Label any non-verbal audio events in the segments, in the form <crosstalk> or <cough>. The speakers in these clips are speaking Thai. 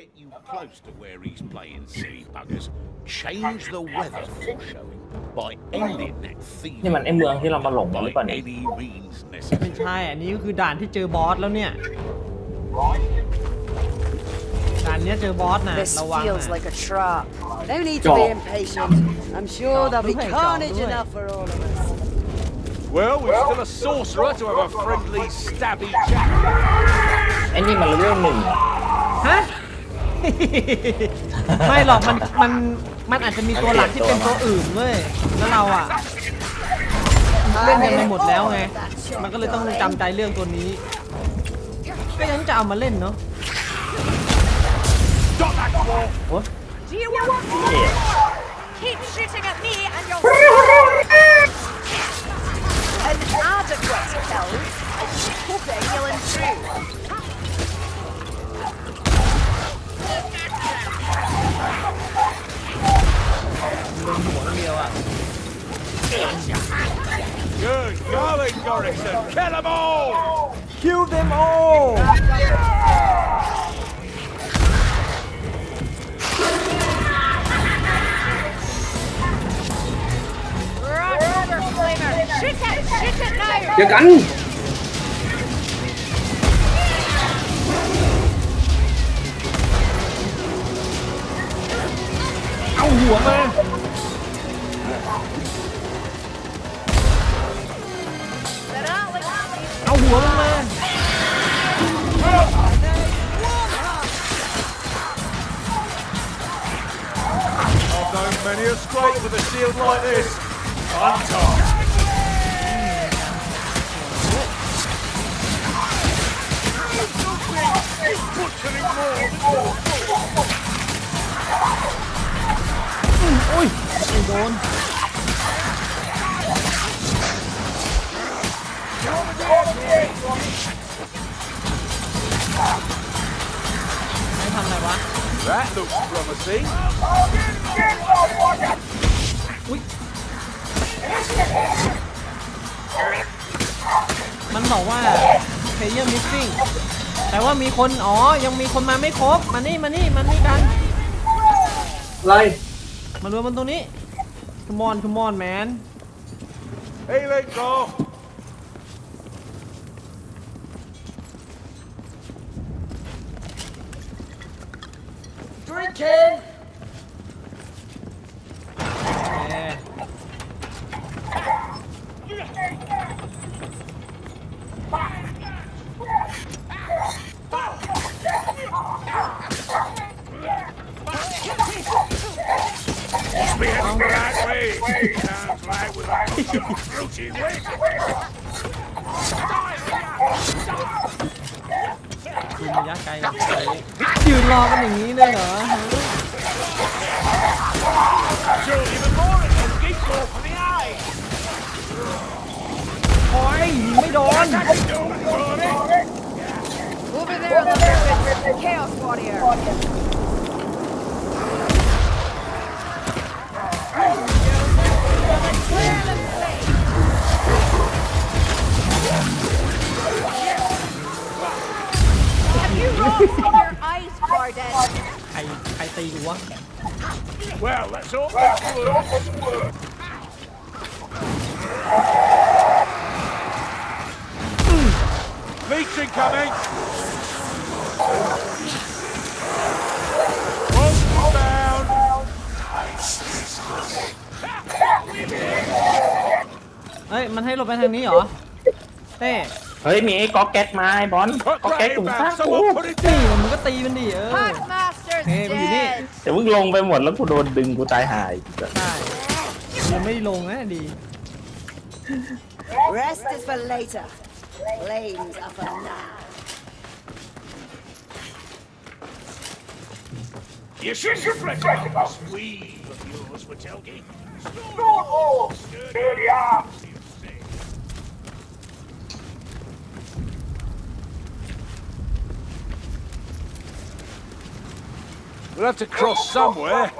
get you close to where he's playing silly buggers, change the weather foreshowing by ending that นี่มัน thieving ไอเมืองที่เรามาหลงกันห by รือเปล่าเนี่ย any means ไม่ necessary. ใช่ อันนี้ก็คือด่านที่เจอบอสแล้วเนี่ย ด่านเนี้ยเจอบอสนะ This ระวัง feels นะ like a trap. No need to be impatient. I'm sure there'll be Don't do it, carnage don't do it. enough for all of us. Well, we've still a sorcerer to have a friendly, stabby chat. ไอ้นี่มันเรื่องหนึ่ง ฮะ ไม่หรอกมันมันมันอาจจะมีตัวหลักที่เป็นตัวอื่นเว้ยแล้วเราอะเล่นกันไปหมดแล้วไงมันก็เลยต้องจำใจเรื่องตัวนี้ก็ยังจะเอามาเล่นเนาะ Stop that wall! โอ้ Do Hoping you'll improve. ลงหัวเดียวอ่ะ Good going, Gorrickson! Kill them all! kill them all Brother Flamer, shoot it! Shoot it now! เจอกัน เอาหัวมา หัวมันมา I've known many a scrape with a shield like this. Hunter! Butchering more! อุ้ยไม่โดน ไม่ทำอะไรวะ That looks promising. มันบอกว่า player missing แต่ว่ามีคน อ๋อ ยังมีคนมาไม่ครบ มานี่มานี่มานี่กัน อะไรมารวมมันตรงนี้ come on come on man Healing go! เ งไม่โดน Over there on the surface, Chaos Warrior. Clear the place. Have you not seen your eyes, Varden? ใครใครตีกูวะ Well, let's hope that Leech incoming! One down! เอ้ย มันให้เราไปทางนี้เหรอ เต้เฮ้ยมีไอ้ก๊อกแก๊กมาไอ้บอล Put ก๊อกแก๊ก that ถุง in ซ่า back! กู Someone put it นี่ down! มันก็ตีมันดิเออ Packmaster's Hey, what do you need? dead. แต่มึงลงไปหมดแล้วกูโดนดึงกูตายหายใช่ยังไม่ลงนะดี Rest is for later. Flames are for now. You should reflect on this weave of yours, Watelgi. Sturdy arms, you say. We'll have to cross somewhere.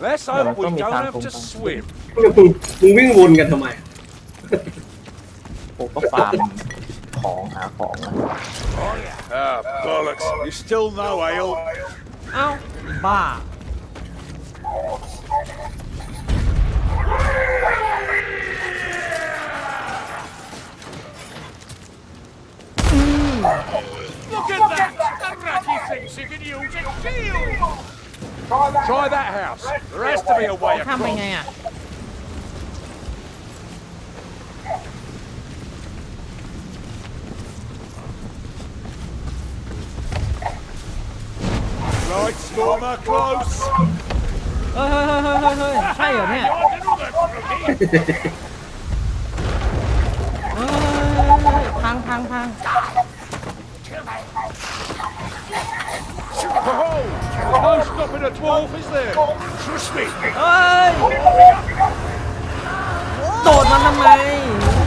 Let's Yeah, hope weต้องมี don't ทาง have ตรง to กลาง swim. <laughs> มึงมึงวิ่งวนกันทำไม กูก็ฟาร์ม ของหาของนะ Ah, bollocks. You still no ale. เอ้าบ้า Look at that! That ratty thinks he can use a shield! Try that house. There has to be a way ข้ามไป across. ไงอ่ะ เฮ้ยเฮ้ยเฮ้ยเฮ้ยเฮ้ยใช่เหรอเนี่ยเฮ้ยเฮ้ยเฮ้ยพังพังพัง No stopping a dwarf, is there? Trust me. เฮ้ยโดดมันทำไม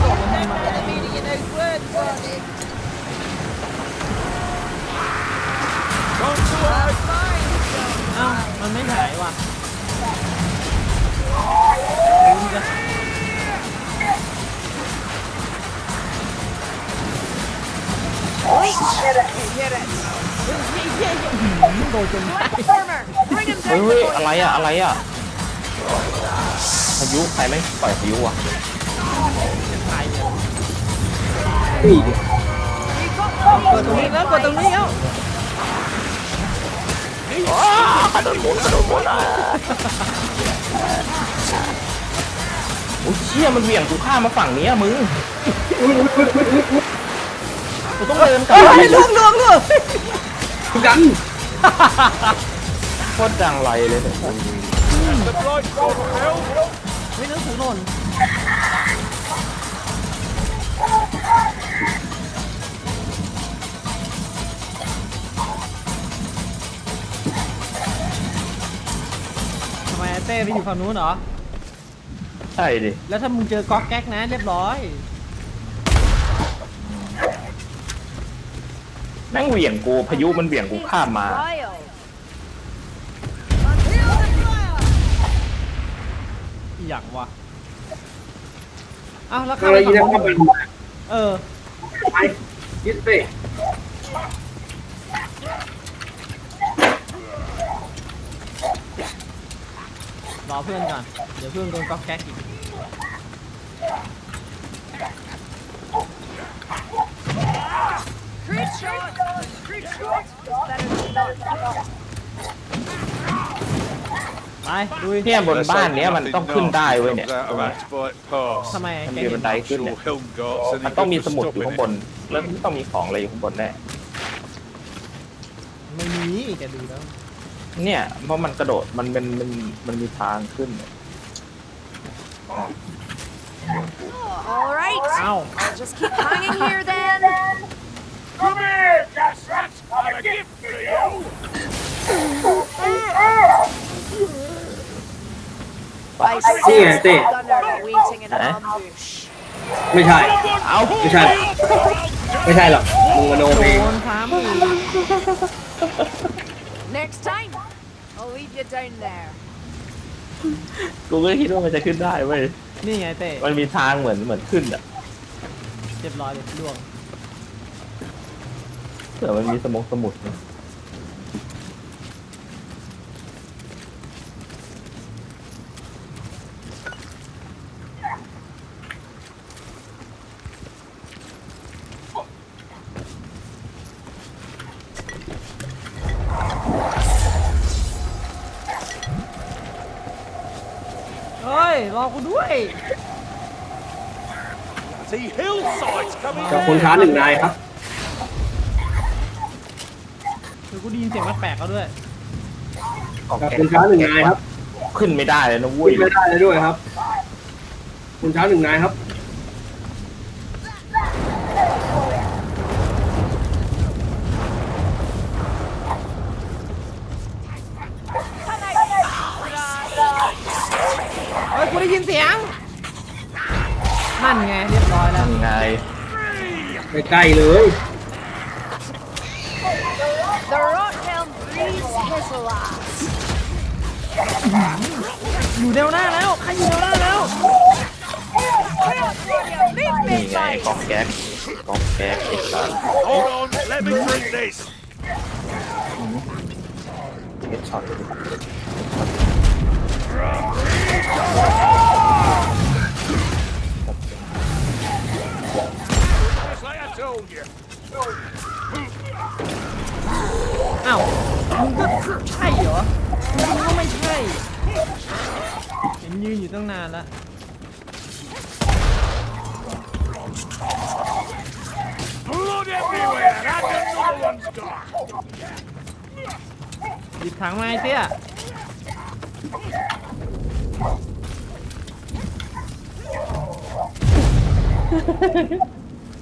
โดดมันทำไม Come to life. เอ้ามันไม่หายว่ะลืมจะโดนจนได้ Platformer! Bring him เฮ้ย down เฮ้ย the อะไรอะอะไรอะพายุใครไม่ปล่อยพายุอะตายเลยนี่เปิดตรงนี้แล้ว เปิดตรงนี้แล้วโอ้ยเชี่ยมันเหวี่ยงกูข้ามมาฝั่งเนี้ยมึงกูต้องเดินกลับเฮ้ยล่วงล่วงล่วงกันโคตรดังไรเลยเนี่ย The blight stormer fell. เฮ้ยหนังสือหล่น เต้ไปอยู่ฝั่งนู้นเหรอ ใช่ดิแล้วถ้ามึงเจอก๊อกแก๊กนะเรียบร้อย แม่งเหวี่ยงกูพายุมันเหวี่ยงกูข้ามมา trial. Until the trial! อีหยังวะอ้าวแล้วอะไรข้ามไปยีฝั่งนะนู้เข้านไปเออ ไปยึดไป รอเพื่อนก่อน เดี๋ยวเพื่อนโดนก๊อกแก๊กอีก Crit shot! Crit shot! Better than none. ไปดุยเนี่ยบนบ้านเนี้ยมันต้องขึ้นได้เว้ยเนี่ย Out of Actbite Pass. ทำไมมันแกมีเห็บันนไดขึ้นเนี่ย Sure Helmgart's any มันต้องมี good ส for มุดอยู่ stopping ข้างบน แล้วต้องมีของอะไรอยู่ข้างบนแน่ ไม่มีแกดูแล้ว เนี่ย เพราะมันกระโดดมันเป็นมันมันมีทางขึ้นเนี่ย All right. เอ้า I'll just keep hanging here then. Come here, Gasrat! I've a gift for you! I นี่ไง sense เต้ Gunner waiting in an Huh? ambush. ไม่ใช่ เอ้าไม่ใช่ ไม่ใช่หรอกมึงมโนโดเองนพามอีก Next time, I'll leave you down there. กูก็คิดว่ามันจะขึ้นได้เว้ย นี่ไงเต้มันมีทางเหมือนเหมือนขึ้นอะเรียบร้อยเลยล่วงเผื่อมันมีสมองสมุดนะ รอกูด้วย See hillsides coming กับคนช้าหนึ่งนายครับ เดี๋ยวกูได้ยินเสียงแปลกๆเขาด้วยของกับแกคนช้าหนึ่งนายครับขึ้นไม่ได้เลยนะพูเว้ดยไม่ได้เลยด้วยครับ คนช้าหนึ่งนายครับ ได้ยินเสียงนั่นไงเรียบร้อยแล้วยังไงใกล้ๆเลย The Rothelm breeds his last. อยู่แนวหน้าแล้วใครอยู่แนวหน้าแล้ว Leave นี่ me ไง be. กอกแก๊กกอกแก๊กไอ้สัส Hold on, let me drink this. เฮดช็อต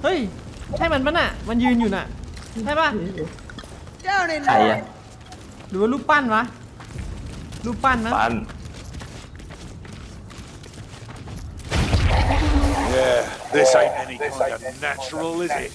เฮ้ยใช่มันปะน่ะ มันยืนอยู่น่ะใช่ปะใครอะหรือว่ารูปปั้นวะรูปปั้นนะปัน Yeah, this ain't any kind of natural, is it?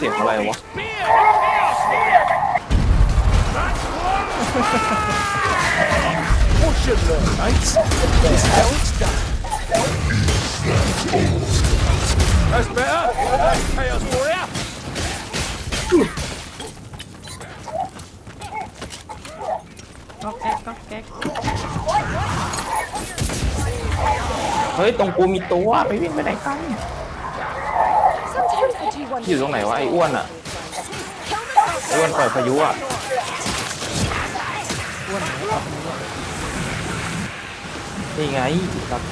เสียงอะไรวะ That's better. That's Chaos Warrior. ก๊อกแก๊กก๊อแก๊กเฮ้ย ตรงกูมีตัวไปวิ่งไปไหนกัน Sometimes I do wonder. อยู่ตรงไหนวะไอ้อ้วนอะไอ้อ้วนปล่อยพายุอะนี่ไงครับ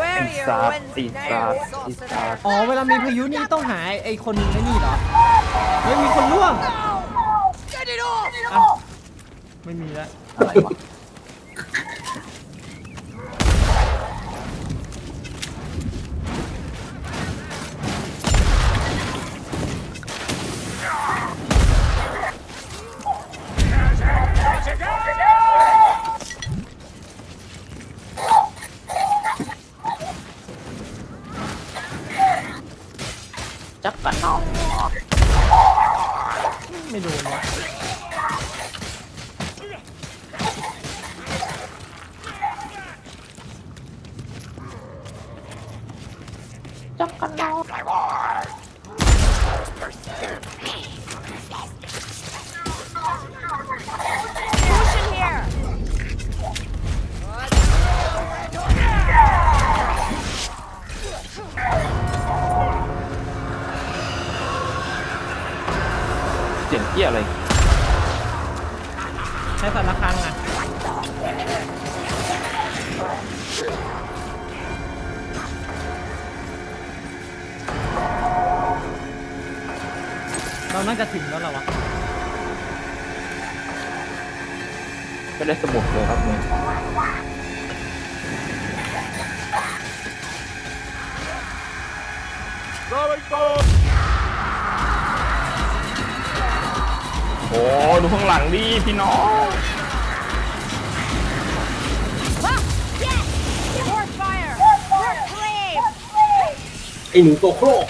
Where are ปี your ศาจ Wednesday ปีศาจ night ปี sauce ศาจอ๋อเวลามีพายุนี่ต้องหาไอ้คนไอ้นี่เหรอเฮ้ยมีคนล่วง Get it off! อะไม่มีแล้วอะไรวะ โอ้ดูข้างหลังดิพี่น้อง Ah! Yes! More fire! More flame! ไอ้หนูตัวโครก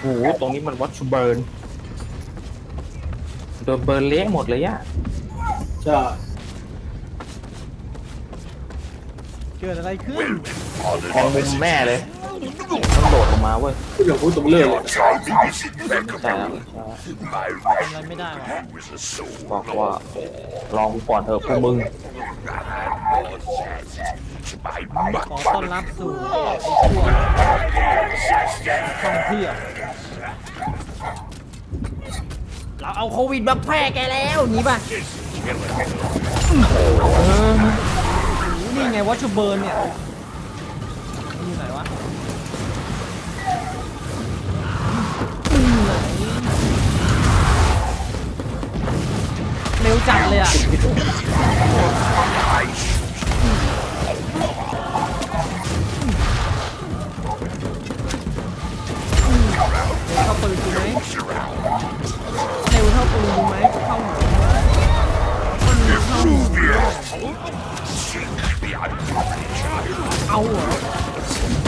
โอ้โหตรงนี้มันวัตชูเบิร์นโดนเบิร์นเละหมดเลยอะ ใช่ เกิดอะไรขึ้นแทงมุมแม่เลยต้องโดดลงมาเว้ยพูดอย่างพูดตรงเรื่องเลยใช่แล้วใช่ทำอะไรไม่ได้วะบอกว่าลองก่อนเถอะพวกมึงขอต้อนรับสู่ไอ้พวกท่องเที่ยวเราเอาโควิดมาแพร่แกแล้วหนีป่ะ นี่ไงวัชชูเบิร์นเนี่ยนอยู่ไหนวะเร็วจัดเลยอะ เอาเหรอ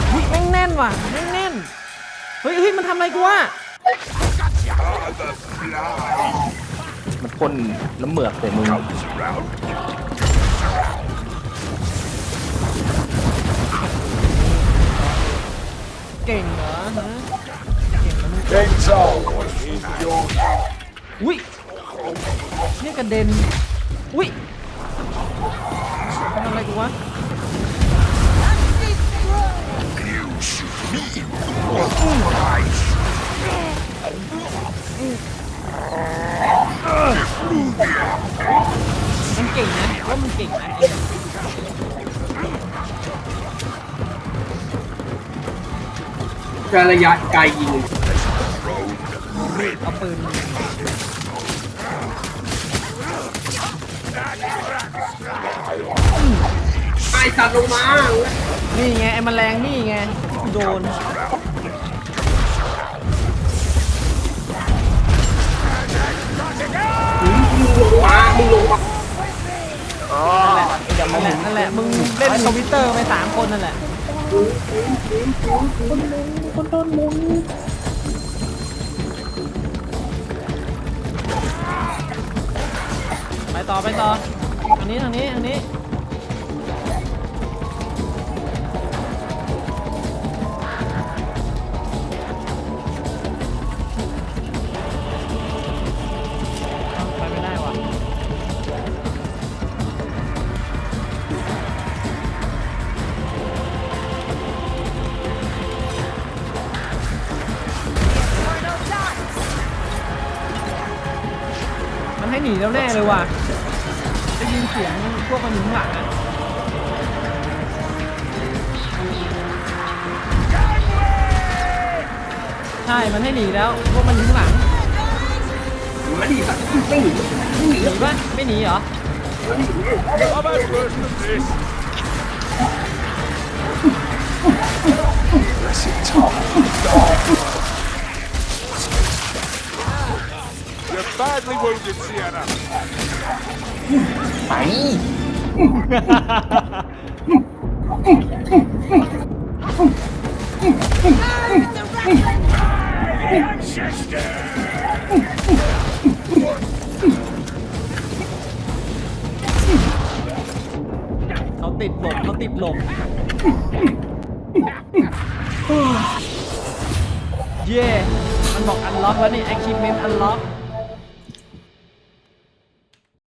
เฮ้ยแม่งแน่นว่ะแน่นแน่นเฮ้ยเฮ้ยมันทำอะไรกูวะมันพ่นน้ำเหมือกใส่มึงเก่งเหรอฮะเก่งนะมึง Game's on. Your อุ้ยเนี่ยกระเด็น อุ้ยทำอะไรกูวะ มันเก่งนะว่ามันเก่งนะไอ้เนี่ยใช้ระยะไกลยิงเอาปืนไอ้สัตว์ลงมา นี่ไงไอ้แมลงนี่ไงที่กู โดนมึงลงมามึงลงมานั่นแหละนั่นแหละ มึงเล่นคอมพิวเตอร์ไปสามคนนั่นแหละไปต่อไปต่อทางนี้ทางนี้ทางนี้ ห้หนีแล้วแน่เลยว่ะได้ยินเสียงพวกมันอยู่ข้างหลังอะใช่ มันให้หนีแล้ว พวกมันอยู่ข้างหลัง มาดิสัตว์ไม่หนีไม่หนีหนีปะไม่หนีเหรอ I've had worse than this. You're badly wounded, Sienna. ไป เขาติดหลบเขาติดหลบเย่มันบอกอันล็อกแล้วนี่ achievement อันล็อก